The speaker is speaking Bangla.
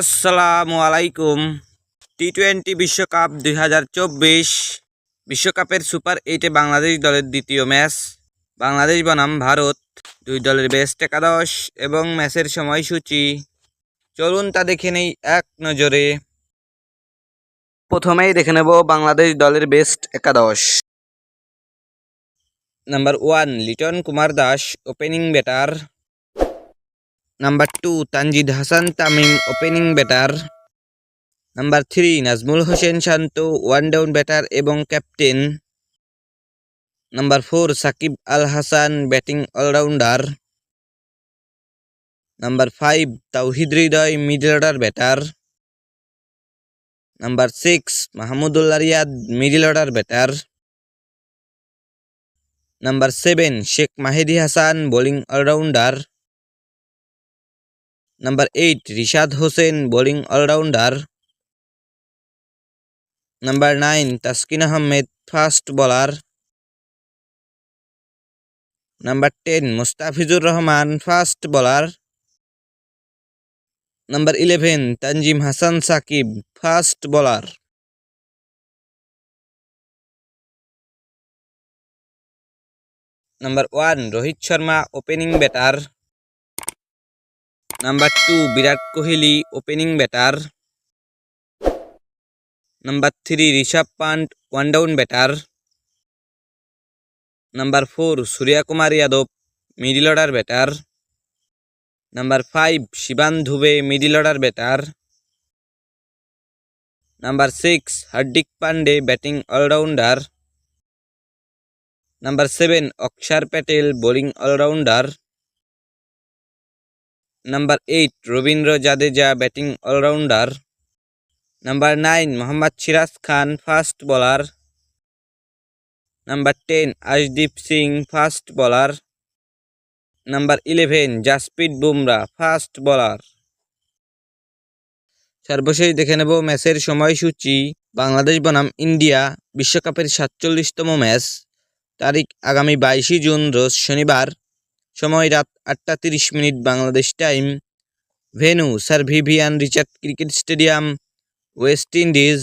আসসালামু আলাইকুম। টি টোয়েন্টি বিশ্বকাপ দুই বিশ্বকাপের সুপার এইটে বাংলাদেশ দলের দ্বিতীয় ম্যাচ। বাংলাদেশ বনাম ভারত, দুই দলের বেস্ট একাদশ এবং ম্যাচের সময়সূচি। চলুন তা দেখে নেই এক নজরে। প্রথমেই দেখে নেব বাংলাদেশ দলের বেস্ট একাদশ। Number one Liton Kumar Das opening batter number two Tanzid Hasan Tamim opening batter number three Najmul Hossain Shanto one down batter এবং captain number four Shakib Al Hasan batting allrounder number five Towhid Hridoy middle order batter number six Mahmudullah Riyad middle order batter number seven Sheikh Mahedi Hasan bowling allrounder number eight Rishad Hossain bowling allrounder number nine Taskin Ahmed fast bowler number ten Mustafizur Rahman fast bowler number eleven Tanzim Hasan Sakib fast bowler number one Rohit Sharma opening batter number two Virat Kohli opening batter number three Rishabh Pant one down batter number four Surya Kumar Yadav middle order batter number five Shivam Dube middle order batter number six Hardik Pandya batting allrounder number seven Axar Patel bowling allrounder number eight Ravindra Jadeja batting allrounder number nine Mohammed Siraj Khan fast bowler number ten Arshdeep Singh fast bowler number eleven Jasprit Bumrah fast bowler সর্বশেষ দেখে নেব ম্যাচের সময়সূচি। বাংলাদেশ বনাম ইন্ডিয়া বিশ্বকাপের সাতচল্লিশতম ম্যাচ। তারিখ আগামী বাইশে জুন, রোজ শনিবার। সময় রাত আটটা তিরিশ minute Bangladesh time. Venue, sir Vivian Richard cricket stadium, West Indies.